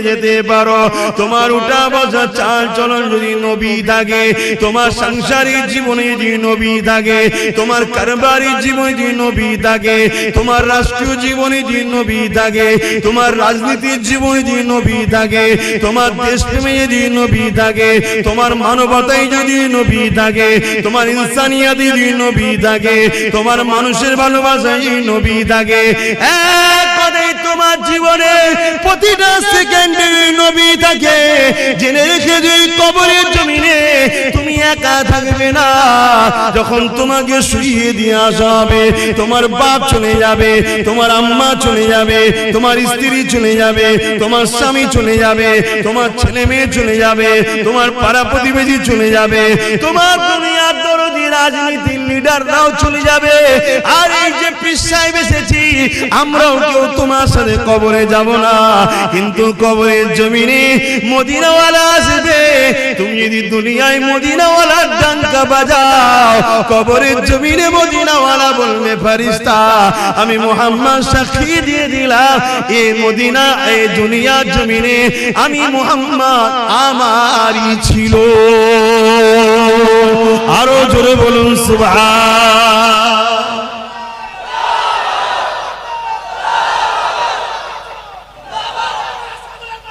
যেতে পারো। তোমার উঠা বসা চাল চলন যদি নবী থাকে, তোমার সাংসারিক জীবনে যদি নবী থাকে, তোমার কারবারি জীবনে যদি নবী থাকে, তোমার রাষ্ট্রীয় জীবনে যদি নবী থাকে, তোমার রাজনীতির জীবনে যদি নবী থাকে, তোমার দেশপ্রেমে যদি নবী থাকে, তোমার মানবতায় যদি নবী থাকে, তোমার যদি নবী থাকে, তোমার মানুষের ভালোবাসায় নবী থাকে। এক কথায় তোমার জীবনে প্রতিটা সেকেন্ডে নবী থাকে, জেনে রেখে যে কবরের জমিনে তুমি একা থাকবে না। যখন তোমাকে শুইয়ে দিয়ে আসা হবে, তোমার বাপ চলে যাবে, তোমার আম্মা চলে যাবে, তোমার স্ত্রী চলে যাবে, তোমার স্বামী চলে যাবে, তোমার ছেলে মেয়ে চলে যাবে, তোমার পাড়া প্রতিবেশী চলে যাবে, তোমার দুনিয়ার দরদি রাজনীতির লিডাররাও চলে যাবে। আর যে পিসায় আমরাও কেউ তোমার সাথে কবরে যাব না। কিন্তু কবরের জমিনে মদিনাওয়ালা আসবে। তুমি যদি দুনিয়ায় মদিনাওয়ালার ডাঙ্কা বাজাও, কবরের জমিনে মদিনাওয়ালা বলবে ফারিস্তা আমি মোহাম্মদ সাক্ষী দিয়ে দিলাম, এ মদিনা, এ দুনিয়ার জমিনে আমি মোহাম্মদ আমারই ছিল। আরও জোরে বলুন